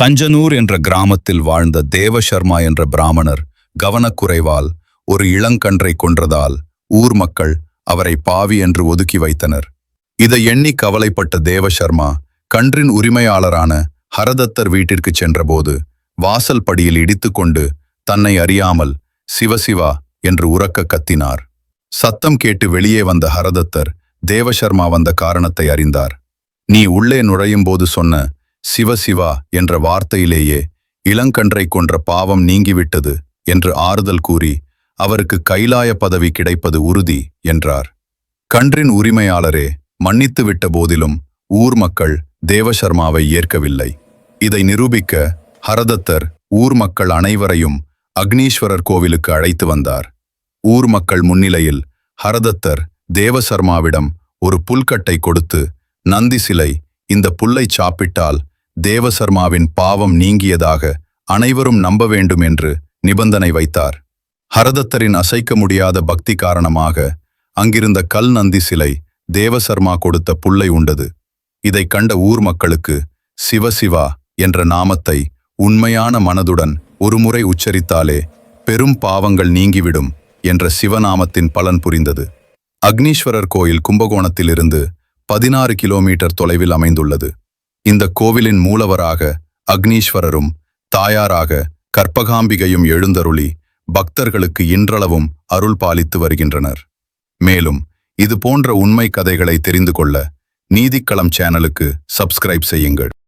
கஞ்சனூர் என்ற கிராமத்தில் வாழ்ந்த தேவசர்மா என்ற பிராமணர் கவனக்குறைவால் ஒரு இளங்கன்றை கொன்றதால் ஊர் மக்கள் அவரை பாவி என்று ஒதுக்கி வைத்தனர். இதை எண்ணி கவலைப்பட்ட தேவசர்மா கன்றின் உரிமையாளரான ஹரதத்தர் வீட்டிற்கு சென்றபோது வாசல் படியில் இடித்துக்கொண்டு தன்னை அறியாமல் சிவசிவா என்று உறக்க கத்தினார். சத்தம் கேட்டு வெளியே வந்த ஹரதத்தர் தேவசர்மா வந்த காரணத்தை அறிந்தார். நீ உள்ளே நுழையும்போது சொன்ன சிவசிவா என்ற வார்த்தையிலேயே இளங்கன்றை கொன்ற பாவம் நீங்கிவிட்டது என்று ஆறுதல் கூறி அவருக்கு கைலாய பதவி கிடைப்பது உறுதி என்றார். கன்றின் உரிமையாளரே மன்னித்து விட்ட போதிலும் ஊர் மக்கள் தேவசர்மாவை ஏற்கவில்லை. இதை நிரூபிக்க ஹரதத்தர் ஊர் மக்கள் அனைவரையும் அக்னீஸ்வரர் கோவிலுக்கு அழைத்து வந்தார். ஊர் மக்கள் முன்னிலையில் ஹரதத்தர் தேவசர்மாவிடம் ஒரு புல்கட்டை கொடுத்து நந்தி சிலை இந்த புல்லை சாப்பிட்டால் தேவசர்மாவின் பாவம் நீங்கியதாக அனைவரும் நம்ப வேண்டும் என்று நிபந்தனை வைத்தார். ஹரதத்தரின் அசைக்க முடியாத பக்தி காரணமாக அங்கிருந்த கல் நந்தி சிலை தேவசர்மா கொடுத்த புல்லை உண்டது. இதைக் கண்ட ஊர் மக்களுக்கு சிவசிவா என்ற நாமத்தை உண்மையான மனதுடன் ஒருமுறை உச்சரித்தாலே பெரும் பாவங்கள் நீங்கிவிடும் என்ற சிவநாமத்தின் பலன் புரிந்தது. அக்னீஸ்வரர் கோயில் கும்பகோணத்திலிருந்து பதினாறு கிலோமீட்டர் தொலைவில் அமைந்துள்ளது. இந்த கோவிலின் மூலவராக அக்னீஸ்வரரும் தாயாராக கற்பகாம்பிகையும் எழுந்தருளி பக்தர்களுக்கு இன்றளவும் அருள் பாலித்து வருகின்றனர். மேலும் இது போன்ற உண்மை கதைகளை தெரிந்து கொள்ள நீதிக்களம் சேனலுக்கு சப்ஸ்கிரைப் செய்யுங்கள்.